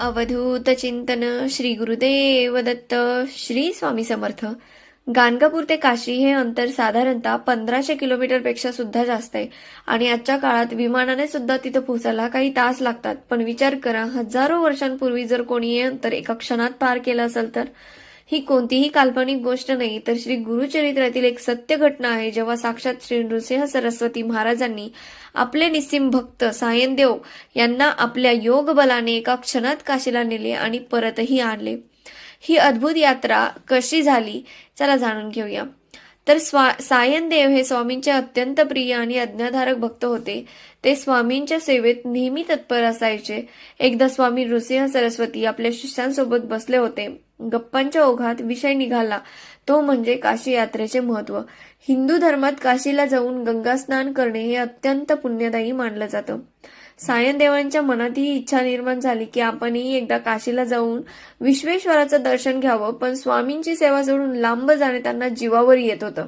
अवधूत चिंतन श्री गुरुदेव दत्त श्री स्वामी समर्थ. गाणगापूर ते काशी हे अंतर साधारणतः पंधराशे किलोमीटरपेक्षा सुद्धा जास्त आहे. आणि आजच्या काळात विमानाने सुद्धा तिथं पोहोचायला काही तास लागतात. पण विचार करा हजारो वर्षांपूर्वी जर कोणी हे अंतर एका क्षणात पार केलं असेल तर? ही कोणतीही काल्पनिक गोष्ट नाही तर श्री गुरुचरित्रातील एक सत्य घटना आहे जेव्हा साक्षात श्री नृसिंह सरस्वती महाराजांनी आपले निस्सिम भक्त सायनदेव यांना आपल्या योग बलाने एका क्षणात काशीला नेले आणि परतही आणले. ही अद्भुत यात्रा कशी झाली चला जाणून घेऊया. तर स्वा सायनदेव हे स्वामींचे अत्यंत प्रिय आणि अज्ञाधारक भक्त होते. ते स्वामींच्या सेवेत नेहमी तत्पर असायचे. एकदा स्वामी नृसिंह सरस्वती आपल्या शिष्यांसोबत बसले होते. गप्पांच्या ओघात विषय निघाला. तो म्हणजे काशी यात्रेचे महत्त्व. हिंदू धर्मात काशीला जाऊन गंगा स्नान करणे हे अत्यंत पुण्यदायी मानलं जातं. सायनदेवांच्या मनात ही इच्छा निर्माण झाली की आपणही एकदा काशीला जाऊन विश्वेश्वराचं दर्शन घ्यावं. पण स्वामींची सेवा सोडून लांब जाणे त्यांना जीवावर येत होतं.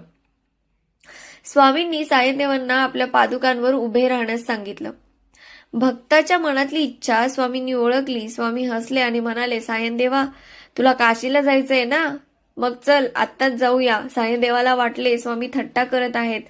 स्वामींनी सायनदेवांना आपल्या पादुकांवर उभे राहण्यास सांगितलं. भक्ताच्या मनातली इच्छा स्वामींनी ओळखली. स्वामी हसले आणि म्हणाले सायनदेवा तुला काशीला जायचंय ना? मग चल आत्ताच जाऊया. सायनदेवाला वाटले स्वामी थट्टा करत आहेत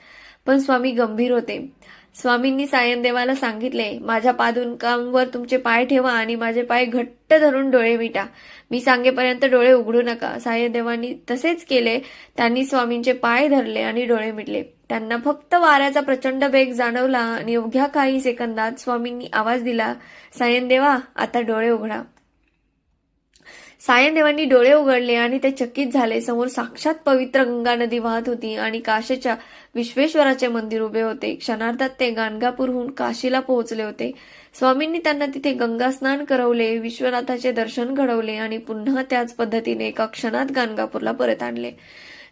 पण स्वामी गंभीर होते. स्वामींनी सायनदेवाला सांगितले माझ्या पादुकांवर तुमचे पाय ठेवा आणि माझे पाय घट्ट धरून डोळे मिटा. मी सांगेपर्यंत डोळे उघडू नका. सायनदेवांनी तसेच केले. त्यांनी स्वामींचे पाय धरले आणि डोळे मिटले. त्यांना फक्त वाऱ्याचा प्रचंड वेग जाणवला आणि अवघ्या काही सेकंदात स्वामींनी आवाज दिला सायनदेवा आता डोळे उघडा. सायनदेवांनी डोळे उघडले आणि ते चकित झाले. समोर साक्षात पवित्र गंगा नदी वाहत होती आणि काशीच्या विश्वेश्वराचे मंदिर उभे होते. क्षणार्धात ते गाणगापूरहून काशीला पोहोचले होते. स्वामींनी त्यांना तिथे गंगा स्नान करवले विश्वनाथाचे दर्शन घडवले आणि पुन्हा त्याच पद्धतीने एका क्षणात गाणगापूरला परत आणले.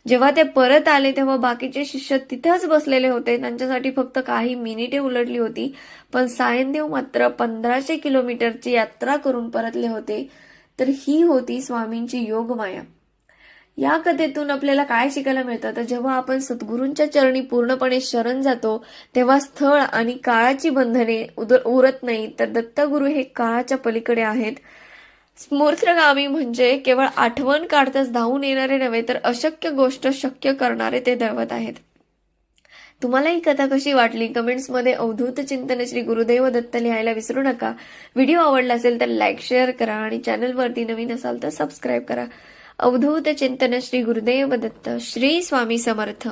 जेव्हा ते परत आले तेव्हा बाकीचे शिष्य तिथेच बसलेले होते. त्यांच्यासाठी फक्त काही मिनिटे उलटली होती पण सायनदेव मात्र पंधराशे किलोमीटरची यात्रा करून परतले होते. तर ही होती स्वामींची योगमाया या कथेतून आपल्याला काय शिकायला मिळतं? तर जेव्हा आपण सद्गुरूंच्या चरणी पूर्णपणे शरण जातो तेव्हा स्थळ आणि काळाची बंधने उदर उरत नाही तर दत्तगुरु हे काळाच्या पलीकडे आहेत. स्मूर्थगामी म्हणजे केवळ आठवण काढताच धावून येणारे नव्हे तर अशक्य गोष्ट शक्य करणारे ते दैवत आहेत. तुम्हाला ही कथा कशी वाटली? कमेंट्समध्ये अवधूत चिंतन श्री गुरुदेव दत्त लिहायला विसरू नका. व्हिडिओ आवडला असेल तर लाईक शेअर करा आणि चॅनलवरती नवीन असाल तर सबस्क्राईब करा. अवधूत चिंतन श्री गुरुदेव दत्त श्री स्वामी समर्थ.